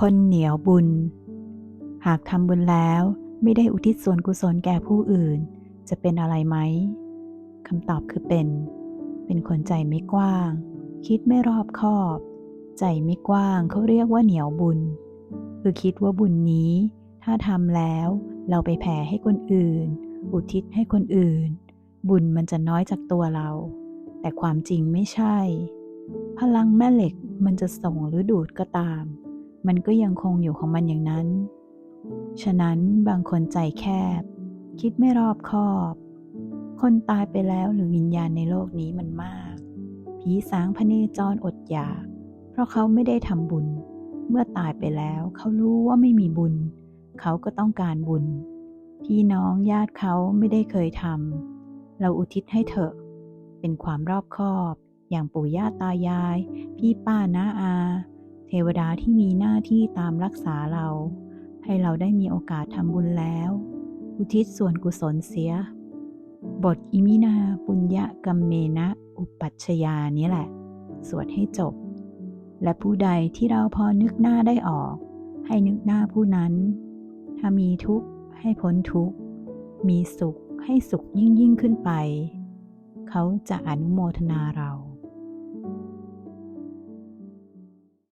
คนเหนียวบุญ หากทำบุญแล้วไม่ได้อุทิศส่วนกุศลแก่ผู้อื่น จะเป็นอะไรไหมคำตอบคือเป็น เป็นคนใจไม่กว้าง คิดไม่รอบคอบ ใจไม่กว้างเขาเรียกว่าเหนียวบุญ คือคิดว่าบุญนี้ ถ้าทำแล้วเราไปแผ่ให้คนอื่น อุทิศให้คนอื่น บุญมันจะน้อยจากตัวเรา แต่ความจริงไม่ใช่ พลังแม่เหล็กมันจะส่งหรือดูดก็ตาม มันก็ยังคงอยู่ของมันอย่างนั้น ฉะนั้นบางคนใจแคบ คิดไม่รอบคอบ คนตายไปแล้วหรือวิญญาณในโลกนี้มันมาก ผีสางพเนจรอดอยาก เพราะเขาไม่ได้ทำบุญ เมื่อตายไปแล้วเขารู้ว่าไม่มีบุญ เขาก็ต้องการบุญ พี่น้องญาติเขาไม่ได้เคยทำเราอุทิศให้เถอะ เป็นความรอบคอบ อย่างปู่ย่าตายาย พี่ป้าน้าอา เทวดาที่มีหน้าที่ตามรักษาเรา ให้เราได้มีโอกาสทำบุญแล้ว อุทิศส่วนกุศลเสีย บทอิมินาปุญญกัมเมนะอุปัชยานี้แหละ สวดให้จบ และผู้ใดที่เราพอนึกหน้าได้ออก ให้นึกหน้าผู้นั้น ถ้ามีทุกข์ให้พ้นทุกข์ มีสุขให้สุขยิ่งยิ่งขึ้นไป เขาจะอนุโมทนาเรา